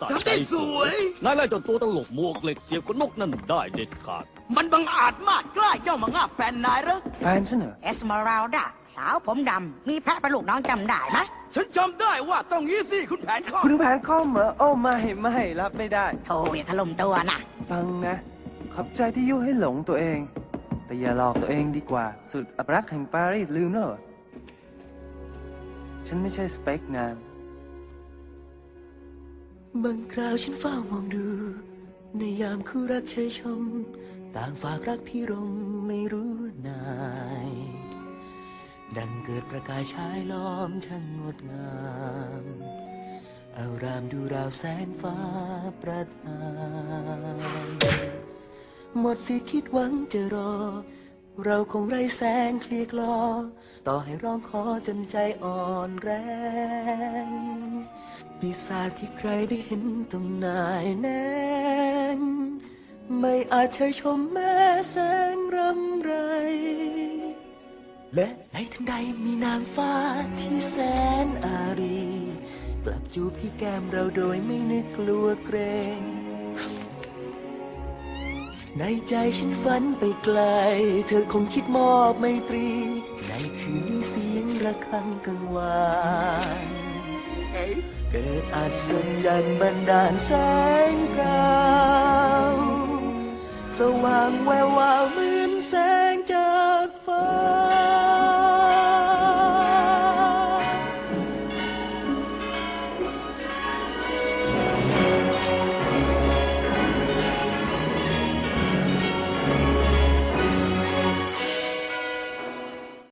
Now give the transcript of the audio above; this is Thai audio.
สะทำใจได้สวย นายไล่เจ้าตัวตลกหมวกเหล็กเสียบกับนกนั่นได้เด็ดขาด มันบังอาจมากกล้าย่องมางาบแฟนนายเหรอ แฟนฉันเหรอเอสเมราลดาสาวผมดำ มีแพะเป็นลูกน้องจำได้ไหมฉันจำได้ว่าต้องงี้สิคุณแผนข้อคุณแผนข้อมเหรอโอ้ไม่ไม่รับไม่ได้ โธ่อย่าถล่มตัวนะ ฟังนะ ขอบใจที่ยุให้หลงตัวเอง แต่อย่าหลอกตัวเองดีกว่า สุดอับรักแห่งปารีสลืมแล้วเหรอฉันไม่ใช่สเปคนาน บางคราวฉันเฝ้ามองดู ในยามคู่รักเชยชม ต่างฝากรักพี่รมไม่รู้นาย ดังเกิดประกายชายล้อมช่างงดงาม เอารามดูราวแสงฟ้าประทานหมดสิทธิคิดหวังจะรอ เราคงไร้แสงเคลียกลอ ต่อให้ร้องขอจนใจอ่อนแรง ปีศาจที่ใครได้เห็นต้องนายแน่นไม่อาจเชยชมแม้แสงรำไร และในทันใดมีนางฟ้าที่แสนอารี กลับจูบที่แก้มเราโดยไม่นึกกลัวเกรง ในใจฉันฝันไปไกล เธอคงคิดมอบไมตรี ในคืนนี้เสียงระฆังกังวาน เกิดอัศจรรย์บันดาลแสงเปล่าสว่างแวววาวเหมือนแสงจากฟ้า